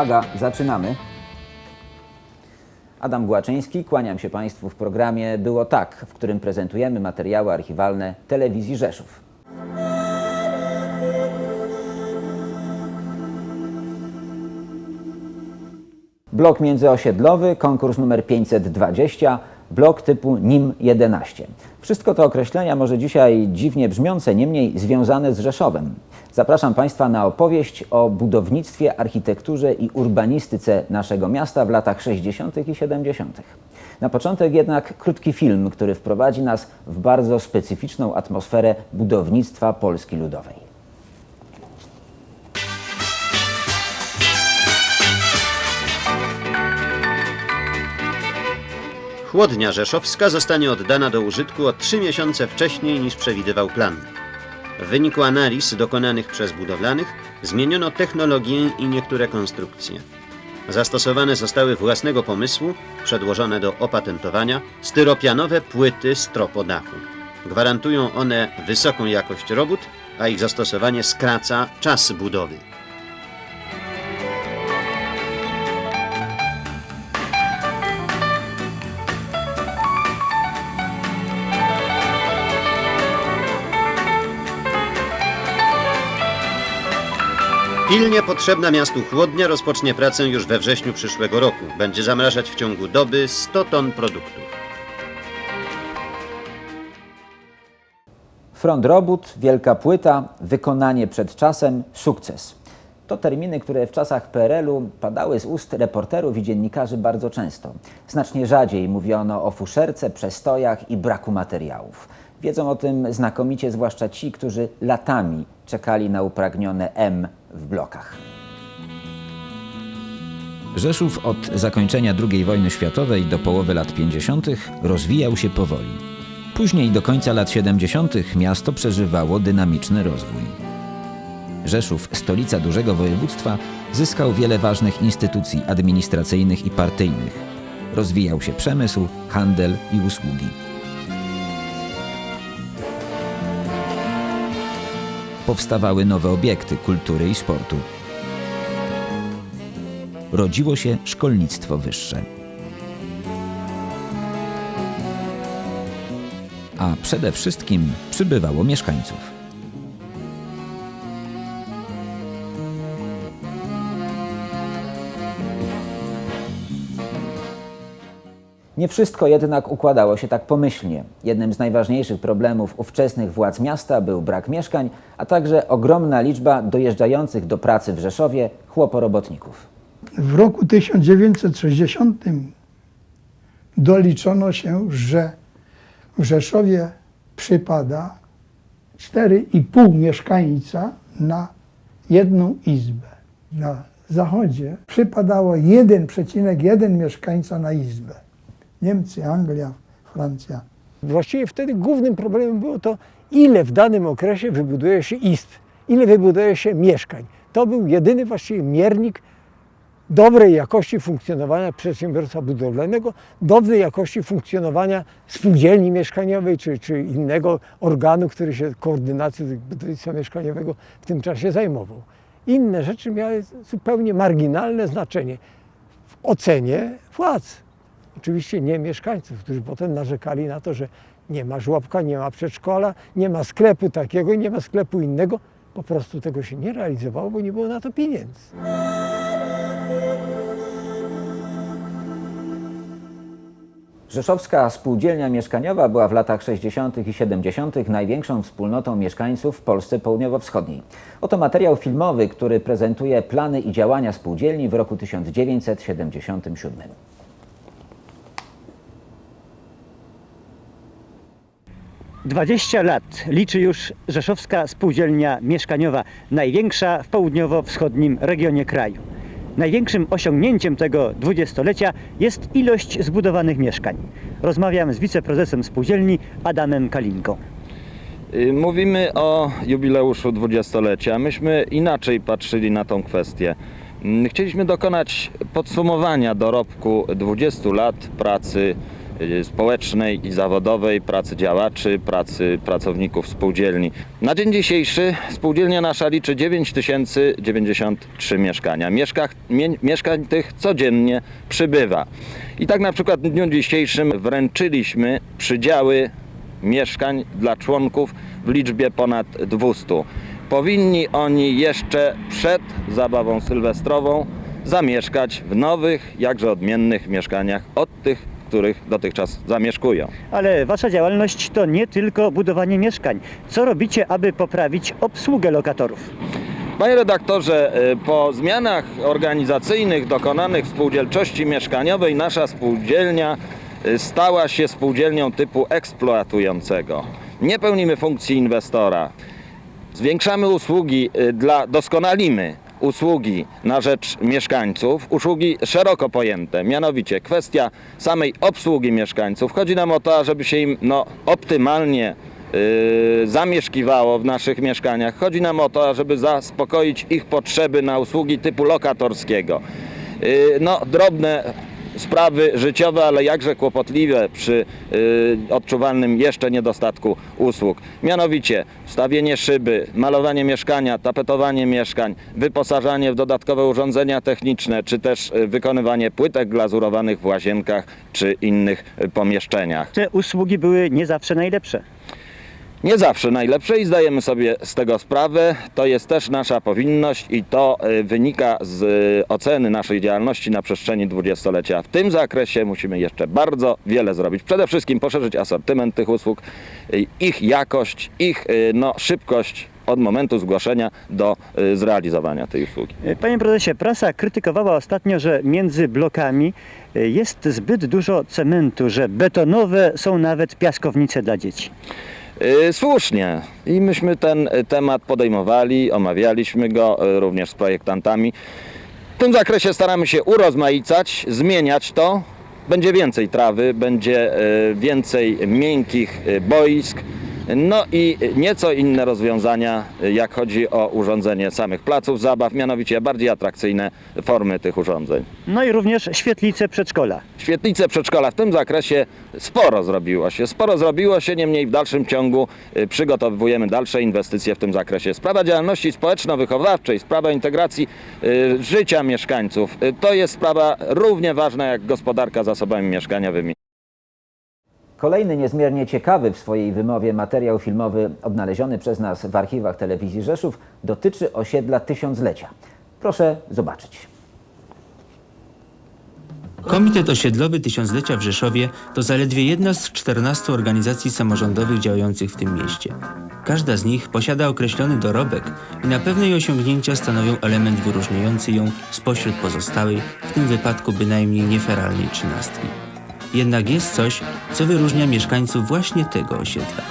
Uwaga, zaczynamy. Adam Głaczyński, kłaniam się Państwu w programie Było Tak, w którym prezentujemy materiały archiwalne telewizji Rzeszów. Blok międzyosiedlowy, konkurs numer 520, blok typu NIM-11. Wszystko to określenia może dzisiaj dziwnie brzmiące, niemniej związane z Rzeszowem. Zapraszam Państwa na opowieść o budownictwie, architekturze i urbanistyce naszego miasta w latach 60. i 70. Na początek jednak krótki film, który wprowadzi nas w bardzo specyficzną atmosferę budownictwa Polski Ludowej. Chłodnia rzeszowska zostanie oddana do użytku o trzy miesiące wcześniej niż przewidywał plan. W wyniku analiz dokonanych przez budowlanych zmieniono technologię i niektóre konstrukcje. Zastosowane zostały własnego pomysłu, przedłożone do opatentowania, styropianowe płyty stropodachu. Gwarantują one wysoką jakość robót, a ich zastosowanie skraca czas budowy. Pilnie potrzebna miastu chłodnia rozpocznie pracę już we wrześniu przyszłego roku. Będzie zamrażać w ciągu doby 100 ton produktów. Front robót, wielka płyta, wykonanie przed czasem, sukces. To terminy, które w czasach PRL-u padały z ust reporterów i dziennikarzy bardzo często. Znacznie rzadziej mówiono o fuszerce, przestojach i braku materiałów. Wiedzą o tym znakomicie zwłaszcza ci, którzy latami czekali na upragnione M w blokach. Rzeszów od zakończenia II wojny światowej do połowy lat 50. rozwijał się powoli. Później do końca lat 70. miasto przeżywało dynamiczny rozwój. Rzeszów, stolica dużego województwa, zyskał wiele ważnych instytucji administracyjnych i partyjnych. Rozwijał się przemysł, handel i usługi. Powstawały nowe obiekty kultury i sportu. Rodziło się szkolnictwo wyższe. A przede wszystkim przybywało mieszkańców. Nie wszystko jednak układało się tak pomyślnie. Jednym z najważniejszych problemów ówczesnych władz miasta był brak mieszkań, a także ogromna liczba dojeżdżających do pracy w Rzeszowie chłoporobotników. W roku 1960 doliczono się, że w Rzeszowie przypada 4,5 mieszkańca na jedną izbę. Na zachodzie przypadało 1,1 mieszkańca na izbę. Niemcy, Anglia, Francja. Właściwie wtedy głównym problemem było to, ile w danym okresie wybuduje się izb, ile wybuduje się mieszkań. To był jedyny właściwie miernik dobrej jakości funkcjonowania przedsiębiorstwa budowlanego, dobrej jakości funkcjonowania spółdzielni mieszkaniowej czy, czy innego organu, który się koordynacją budownictwa mieszkaniowego w tym czasie zajmował. Inne rzeczy miały zupełnie marginalne znaczenie w ocenie władz. Oczywiście nie mieszkańców, którzy potem narzekali na to, że nie ma żłobka, nie ma przedszkola, nie ma sklepu takiego, nie ma sklepu innego. Po prostu tego się nie realizowało, bo nie było na to pieniędzy. Rzeszowska Spółdzielnia Mieszkaniowa była w latach 60. i 70. największą wspólnotą mieszkańców w Polsce Południowo-Wschodniej. Oto materiał filmowy, który prezentuje plany i działania spółdzielni w roku 1977. Dwadzieścia lat liczy już Rzeszowska Spółdzielnia Mieszkaniowa, największa w południowo-wschodnim regionie kraju. Największym osiągnięciem tego dwudziestolecia jest ilość zbudowanych mieszkań. Rozmawiam z wiceprezesem spółdzielni Adamem Kalinką. Y, Mówimy o jubileuszu dwudziestolecia. Myśmy inaczej patrzyli na tą kwestię. Mm, Chcieliśmy dokonać podsumowania dorobku 20 lat pracy społecznej i zawodowej, pracy działaczy, pracy pracowników spółdzielni. Na dzień dzisiejszy spółdzielnia nasza liczy 9093 mieszkania. Mieszka, mie, mieszkań tych codziennie przybywa. I tak na przykład w dniu dzisiejszym wręczyliśmy przydziały mieszkań dla członków w liczbie ponad 200. Powinni oni jeszcze przed zabawą sylwestrową zamieszkać w nowych, jakże odmiennych mieszkaniach od tych, których dotychczas zamieszkują. Ale wasza działalność to nie tylko budowanie mieszkań. Co robicie, aby poprawić obsługę lokatorów? Panie redaktorze, y, po zmianach organizacyjnych dokonanych w spółdzielczości mieszkaniowej nasza spółdzielnia y, stała się spółdzielnią typu eksploatującego. Nie pełnimy funkcji inwestora. Zwiększamy usługi y, dla, doskonalimy usługi na rzecz mieszkańców, usługi szeroko pojęte, mianowicie kwestia samej obsługi mieszkańców. Chodzi nam o to, żeby się im no, optymalnie y, zamieszkiwało w naszych mieszkaniach. Chodzi nam o to, żeby zaspokoić ich potrzeby na usługi typu lokatorskiego. Y, no, drobne sprawy życiowe, ale jakże kłopotliwe przy y, odczuwalnym jeszcze niedostatku usług. Mianowicie wstawienie szyby, malowanie mieszkania, tapetowanie mieszkań, wyposażanie w dodatkowe urządzenia techniczne, czy też y, wykonywanie płytek glazurowanych w łazienkach czy innych y, pomieszczeniach. Te usługi były nie zawsze najlepsze. Nie zawsze najlepsze i zdajemy sobie z tego sprawę. To jest też nasza powinność i to y, wynika z y, oceny naszej działalności na przestrzeni dwudziestolecia. W tym zakresie musimy jeszcze bardzo wiele zrobić. Przede wszystkim poszerzyć asortyment tych usług, y, ich jakość, ich no, szybkość od momentu zgłoszenia do zrealizowania tej usługi. Panie prezesie, prasa krytykowała ostatnio, że między blokami jest zbyt dużo cementu, że betonowe są nawet piaskownice dla dzieci. Y, Słusznie. I myśmy ten y, temat podejmowali, omawialiśmy go y, również z projektantami. W tym zakresie staramy się urozmaicać, zmieniać to. Będzie więcej trawy, będzie więcej miękkich boisk, no i nieco inne rozwiązania, jak chodzi o urządzenie samych placów zabaw, mianowicie bardziej atrakcyjne formy tych urządzeń. No i również świetlice przedszkola. Świetlice przedszkola w tym zakresie sporo zrobiło się. Sporo zrobiło się, niemniej w dalszym ciągu y, przygotowujemy dalsze inwestycje w tym zakresie. Sprawa działalności społeczno-wychowawczej, sprawa integracji y, życia mieszkańców y, to jest sprawa równie ważna jak gospodarka zasobami mieszkaniowymi. Kolejny niezmiernie ciekawy w swojej wymowie materiał filmowy odnaleziony przez nas w archiwach telewizji Rzeszów dotyczy osiedla Tysiąclecia. Proszę zobaczyć. Komitet Osiedlowy Tysiąclecia w Rzeszowie to zaledwie jedna z 14 organizacji samorządowych działających w tym mieście. Każda z nich posiada określony dorobek i na pewne jej osiągnięcia stanowią element wyróżniający ją spośród pozostałej, w tym wypadku bynajmniej nieferalnej trzynastki. Jednak jest coś, co wyróżnia mieszkańców właśnie tego osiedla.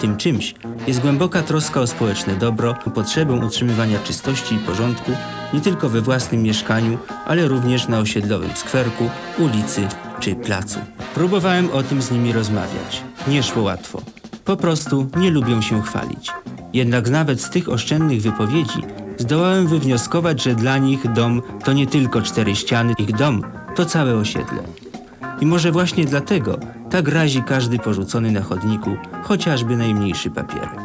Tym czymś jest głęboka troska o społeczne dobro, potrzebę utrzymywania czystości i porządku nie tylko we własnym mieszkaniu, ale również na osiedlowym skwerku, ulicy czy placu. Próbowałem o tym z nimi rozmawiać. Nie szło łatwo. Po prostu nie lubią się chwalić. Jednak nawet z tych oszczędnych wypowiedzi zdołałem wywnioskować, że dla nich dom to nie tylko cztery ściany, ich dom to całe osiedle. I może właśnie dlatego tak razi każdy porzucony na chodniku, chociażby najmniejszy papierek.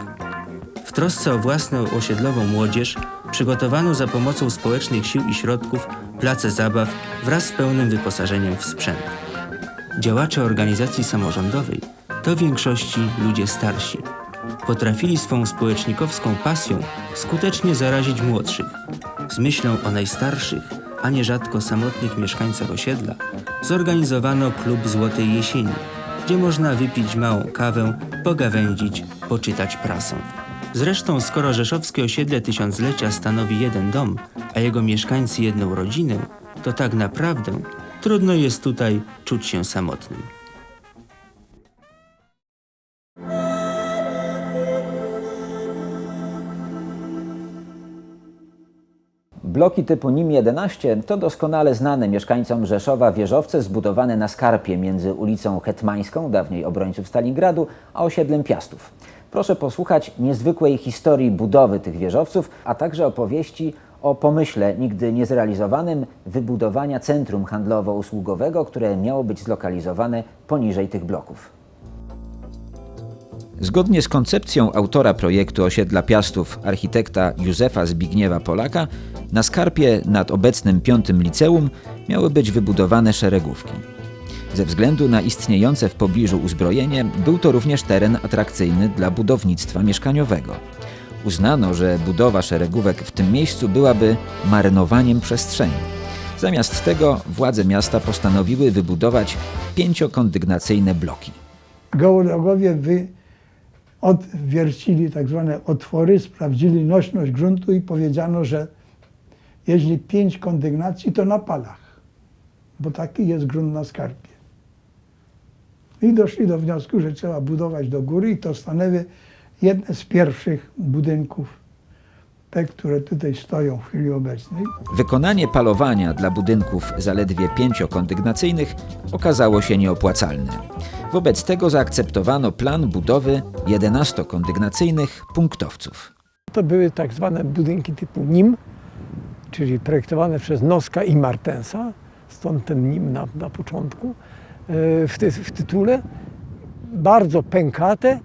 W trosce o własną osiedlową młodzież przygotowano za pomocą społecznych sił i środków place zabaw wraz z pełnym wyposażeniem w sprzęt. Działacze organizacji samorządowej to w większości ludzie starsi. Potrafili swą społecznikowską pasją skutecznie zarazić młodszych. Z myślą o najstarszych, a nierzadko samotnych mieszkańcach osiedla, zorganizowano klub Złotej Jesieni, gdzie można wypić małą kawę, pogawędzić, poczytać prasę. Zresztą, skoro rzeszowskie osiedle tysiąclecia stanowi jeden dom, a jego mieszkańcy jedną rodzinę, to tak naprawdę trudno jest tutaj czuć się samotnym. Bloki typu NIM-11 to doskonale znane mieszkańcom Rzeszowa wieżowce zbudowane na skarpie między ulicą Hetmańską, dawniej obrońców Stalingradu, a osiedlem Piastów. Proszę posłuchać niezwykłej historii budowy tych wieżowców, a także opowieści o pomyśle nigdy niezrealizowanym wybudowania centrum handlowo-usługowego, które miało być zlokalizowane poniżej tych bloków. Zgodnie z koncepcją autora projektu osiedla Piastów, architekta Józefa Zbigniewa Polaka, na skarpie nad obecnym piątym liceum miały być wybudowane szeregówki. Ze względu na istniejące w pobliżu uzbrojenie, był to również teren atrakcyjny dla budownictwa mieszkaniowego. Uznano, że budowa szeregówek w tym miejscu byłaby marnowaniem przestrzeni. Zamiast tego władze miasta postanowiły wybudować pięciokondygnacyjne bloki. Geologowie wy odwiercili tak zwane otwory, sprawdzili nośność gruntu i powiedziano, że jeśli pięć kondygnacji, to na palach, bo taki jest grunt na skarpie. I doszli do wniosku, że trzeba budować do góry i to stanowi jedne z pierwszych budynków, te, które tutaj stoją w chwili obecnej. Wykonanie palowania dla budynków zaledwie pięciokondygnacyjnych okazało się nieopłacalne. Wobec tego zaakceptowano plan budowy 11-kondygnacyjnych punktowców. To były tak zwane budynki typu NIM, czyli projektowane przez Noska i Martensa, stąd ten NIM na, na początku, e, w, ty, w tytule. Bardzo pękate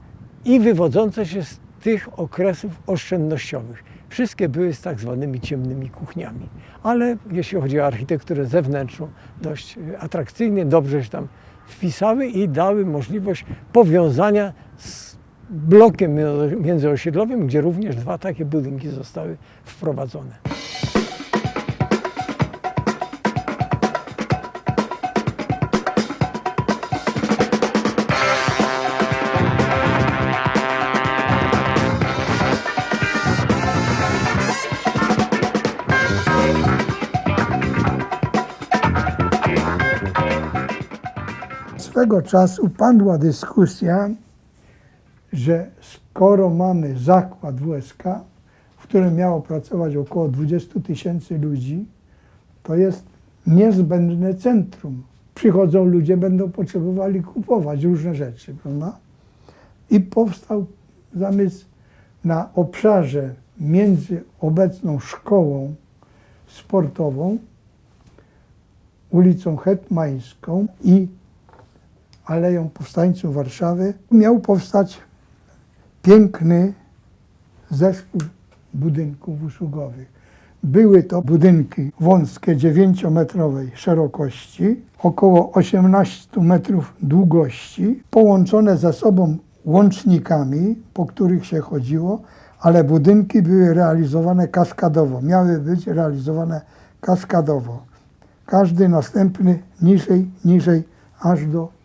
i wywodzące się z tych okresów oszczędnościowych. Wszystkie były z tak zwanymi ciemnymi kuchniami, ale jeśli chodzi o architekturę zewnętrzną, dość e, atrakcyjnie, dobrze się tam wpisały i dały możliwość powiązania z blokiem międzyosiedlowym, gdzie również dwa takie budynki zostały wprowadzone. Swego czasu padła dyskusja, że skoro mamy zakład WSK, w którym miało pracować około 20 tysięcy ludzi, to jest niezbędne centrum. Przychodzą ludzie, będą potrzebowali kupować różne rzeczy, prawda? I powstał zamysł na obszarze między obecną szkołą sportową, ulicą Hetmańską i Aleją Powstańców Warszawy miał powstać piękny zespół budynków usługowych. Były to budynki wąskie 9-metrowej szerokości, około 18 metrów długości, połączone ze sobą łącznikami, po których się chodziło, ale budynki były realizowane kaskadowo, miały być realizowane kaskadowo. Każdy następny niżej, niżej, aż do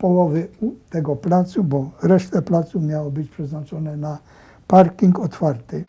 połowy tego placu, bo resztę placu miało być przeznaczone na parking otwarty.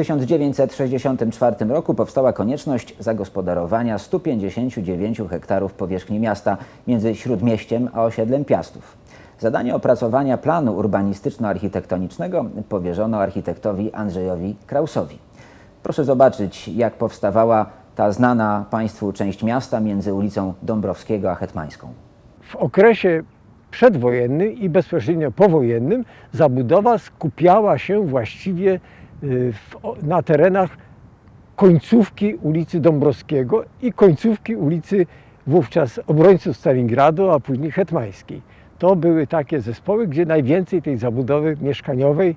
1964 roku powstała konieczność zagospodarowania 159 hektarów powierzchni miasta między Śródmieściem a osiedlem Piastów. Zadanie opracowania planu urbanistyczno-architektonicznego powierzono architektowi Andrzejowi Krausowi. Proszę zobaczyć, jak powstawała ta znana Państwu część miasta między ulicą Dąbrowskiego a Hetmańską. w okresie przedwojennym i bezpośrednio powojennym zabudowa skupiała się właściwie na terenach końcówki ulicy Dąbrowskiego i końcówki ulicy wówczas obrońców Stalingradu, a później Hetmańskiej. To były takie zespoły, gdzie najwięcej tej zabudowy mieszkaniowej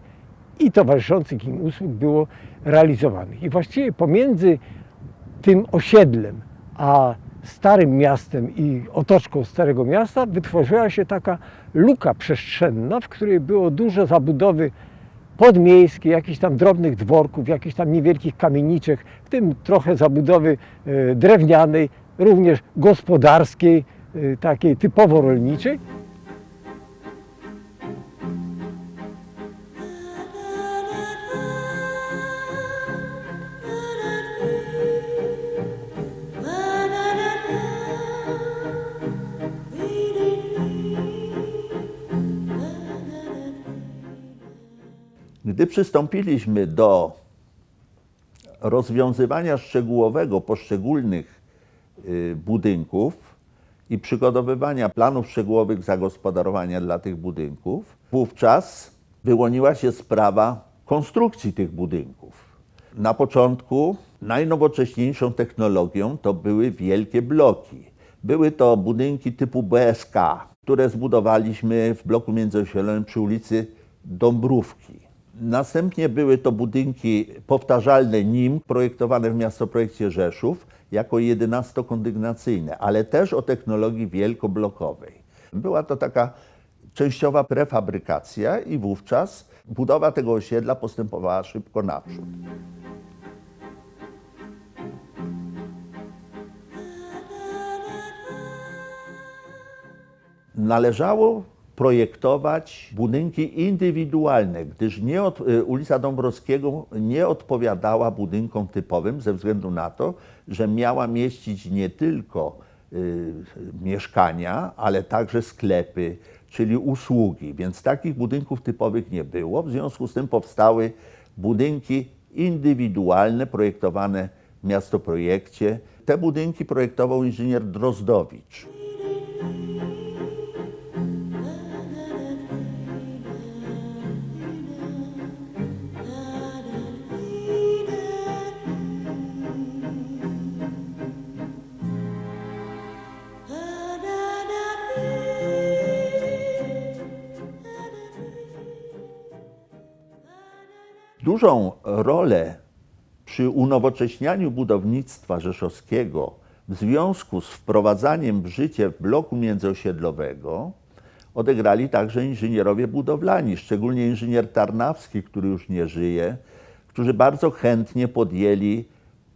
i towarzyszących im usług było realizowanych. I właściwie pomiędzy tym osiedlem, a starym miastem i otoczką Starego Miasta wytworzyła się taka luka przestrzenna, w której było dużo zabudowy podmiejskie, jakichś tam drobnych dworków, jakichś tam niewielkich kamieniczek, w tym trochę zabudowy e, drewnianej, również gospodarskiej, e, takiej typowo rolniczej. Gdy przystąpiliśmy do rozwiązywania szczegółowego poszczególnych y, budynków i przygotowywania planów szczegółowych zagospodarowania dla tych budynków, wówczas wyłoniła się sprawa konstrukcji tych budynków. Na początku najnowocześniejszą technologią to były wielkie bloki. Były to budynki typu BSK, które zbudowaliśmy w bloku międzyosiedlowym przy ulicy Dąbrówki. Następnie były to budynki powtarzalne NIM, projektowane w miastoprojekcie Rzeszów jako 11-kondygnacyjne, ale też o technologii wielkoblokowej. Była to taka częściowa prefabrykacja i wówczas budowa tego osiedla postępowała szybko naprzód. należało projektować budynki indywidualne, gdyż nie od, y, ulica Dąbrowskiego nie odpowiadała budynkom typowym ze względu na to, że miała mieścić nie tylko y, mieszkania, ale także sklepy, czyli usługi, więc takich budynków typowych nie było. W związku z tym powstały budynki indywidualne, projektowane w miastoprojekcie. Te budynki projektował inżynier Drozdowicz. Dużą rolę przy unowocześnianiu budownictwa rzeszowskiego w związku z wprowadzaniem w życie bloku międzyosiedlowego odegrali także inżynierowie budowlani, szczególnie inżynier Tarnawski, który już nie żyje, którzy bardzo chętnie podjęli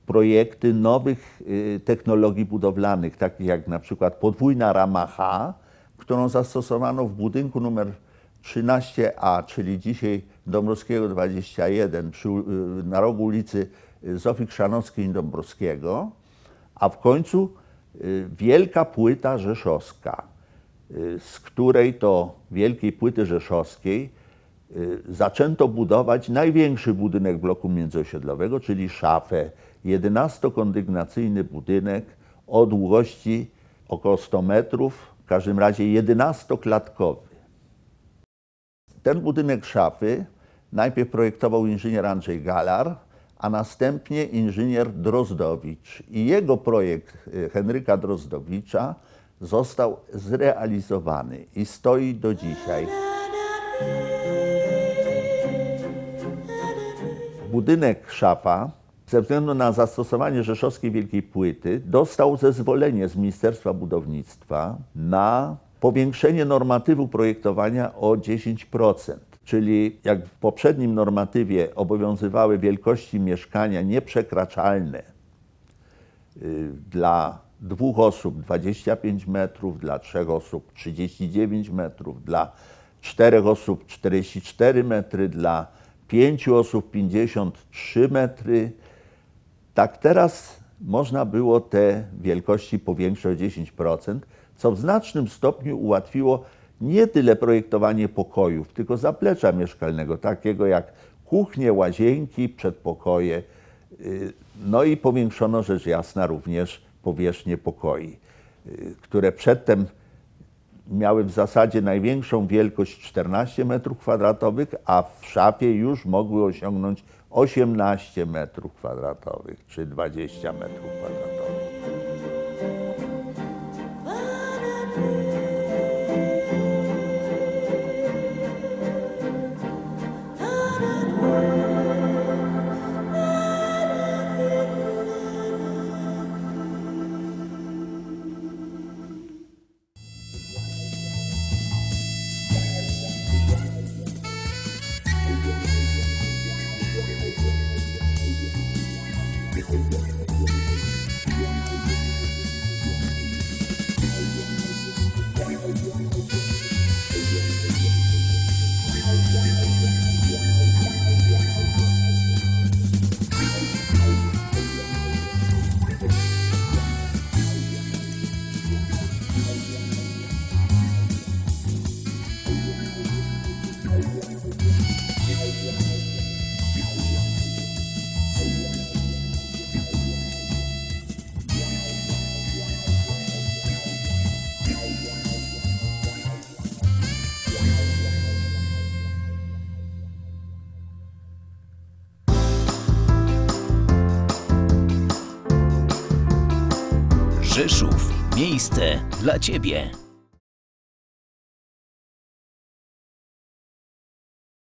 projekty nowych y, technologii budowlanych, takich jak na przykład podwójna rama H, którą zastosowano w budynku numer 13A, czyli dzisiaj Dąbrowskiego 21, przy, y, na rogu ulicy Zofii Krzanowskiej i Dąbrowskiego, a w końcu y, wielka płyta rzeszowska, y, z której to wielkiej płyty rzeszowskiej y, zaczęto budować największy budynek bloku międzyosiedlowego, czyli szafę. 11-kondygnacyjny budynek o długości około 100 metrów, w każdym razie 11-klatkowy. Ten budynek szafy najpierw projektował inżynier Andrzej Galar, a następnie inżynier Drozdowicz. I jego projekt y, Henryka Drozdowicza został zrealizowany i stoi do dzisiaj. Budynek szafa ze względu na zastosowanie rzeszowskiej wielkiej płyty dostał zezwolenie z Ministerstwa Budownictwa na powiększenie normatywu projektowania o 10%. Czyli jak w poprzednim normatywie obowiązywały wielkości mieszkania nieprzekraczalne y, dla dwóch osób 25 metrów, dla trzech osób 39 metrów, dla czterech osób 44 metry, dla pięciu osób 53 metry. Tak teraz można było te wielkości powiększyć o 10%, co w znacznym stopniu ułatwiło nie tyle projektowanie pokojów, tylko zaplecza mieszkalnego, takiego jak kuchnie, łazienki, przedpokoje. Y, no i powiększono rzecz jasna również powierzchnię pokoi, y, które przedtem miały w zasadzie największą wielkość 14 m2, a w szafie już mogły osiągnąć 18 m2 czy 20 m2. playlisty dla Ciebie.